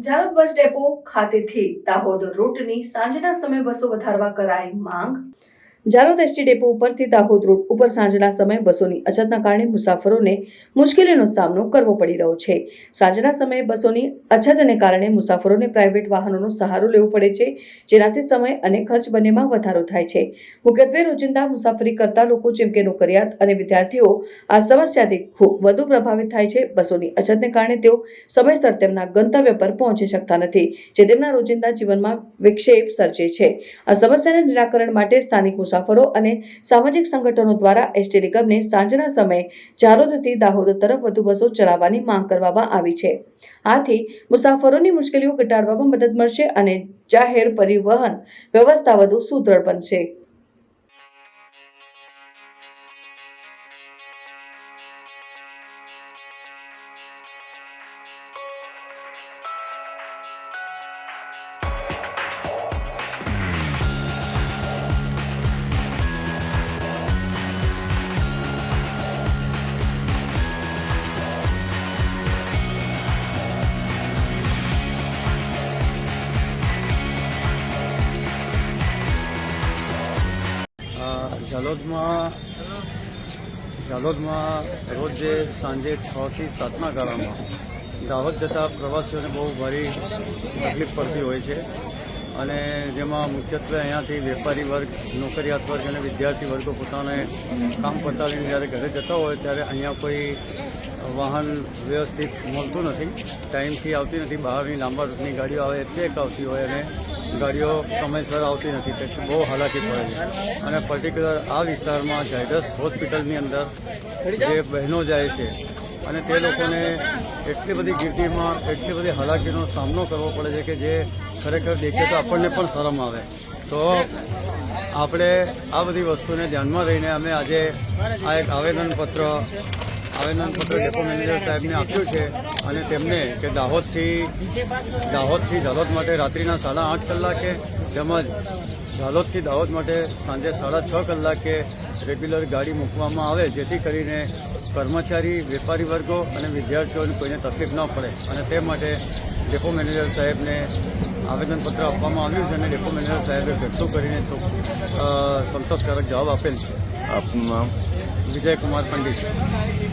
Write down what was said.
Jhalod bus depot ખાતેથી દાહોદ રૂટની સાંજના સમયે બસો વધારવા કરાઈ માંગ. ઝાલોદ એસટી ડેપો ઉપરથી દાહોદ રૂટ ઉપર સાંજના સમયે બસોની અછતના કારણે મુસાફરોને મુશ્કેલીનો સામનો કરવો પડી રહ્યો છે. સાંજના સમયે બસોની અછતને કારણે મુસાફરોને પ્રાઇવેટ વાહનોનો સહારો લેવો પડે છે, જેનાથી સમય અને ખર્ચ બંનેમાં વધારો થાય છે. મુખ્યત્વે રોજિંદા મુસાફરી કરતા લોકો, જેમ કે નોકરિયાત અને વિદ્યાર્થીઓ, આ સમસ્યાથી ખૂબ વધુ પ્રભાવિત થાય છે. બસોની અછતને કારણે તેઓ સમયસર તેમના ગંતવ્ય પર પહોંચી શકતા નથી, જે તેમના રોજિંદા જીવનમાં વિક્ષેપ સર્જે છે. આ સમસ્યાના નિરાકરણ માટે સ્થાનિક મુસાફરો અને સામાજિક સંગઠનો દ્વારા એસટી નિગમને સાંજના સમયે જાલોદથી દાહોદ તરફ વધુ બસો ચલાવવાની માંગ કરવામાં આવી છે. આથી મુસાફરોની મુશ્કેલીઓ ઘટાડવામાં મદદ મળશે અને જાહેર પરિવહન વ્યવસ્થા વધુ સુદૃઢ બનશે. અ, ઝાલોદમાં રોજે સાંજે છ થી સાતના ગાળામાં દાહોદ જતા પ્રવાસીઓને બહુ ભારી તકલીફ પડતી હોય છે. અને જેમાં મુખ્યત્વે અહીંયાથી વેપારી વર્ગ નોકરિયાત વર્ગ અને વિદ્યાર્થી વર્ગો પોતાને કામ પતાવીને જ્યારે ઘરે જતા હોય ત્યારે અહીંયા કોઈ વાહન વ્યવસ્થિત મળતું નથી. ટાઈમથી આવતી નથી. બહારની લાંબા રૂટની ગાડીઓ આવે એટલે એક આવતી હોય અને ગાડીઓ સમયસર આવતી નથી તેથી બહુ હાલાકી પડે છે. અને પર્ટિક્યુલર આ વિસ્તારમાં ઝાયડસ હોસ્પિટલની અંદર જે બહેનો જાય છે, અને તે લોકોને એટલી બધી ગીર્દીમાં એટલી બધી હાલાકીનો સામનો કરવો પડે છે કે જે ખરેખર દેખીએ તો આપણને પણ શરમ આવે. તો આપણે આ બધી વસ્તુને ધ્યાનમાં રહીને અમે આજે આ એક આવેદનપત્ર આવેદનપત્ર ડેપો મેનેજર સાહેબને આપ્યું છે અને તેમને કે દાહોદથી દાહોદથી ઝાલોદ માટે રાત્રિના સાડા આઠ કલાકે તેમજ ઝાલોદથી દાહોદ માટે સાંજે સાડા છ કલાકે રેગ્યુલર ગાડી મૂકવામાં આવે જેથી કરીને કર્મચારી વેપારી વર્ગો અને વિદ્યાર્થીઓને કોઈને તકલીફ ન પડે. અને તે માટે ડેપો મેનેજર સાહેબને આવેદનપત્ર આપવામાં આવ્યું છે અને ડેપો મેનેજર સાહેબે વ્યક્ત કરીને સંતોષકારક જવાબ આપેલ છે. વિજયકુમાર પંડિત.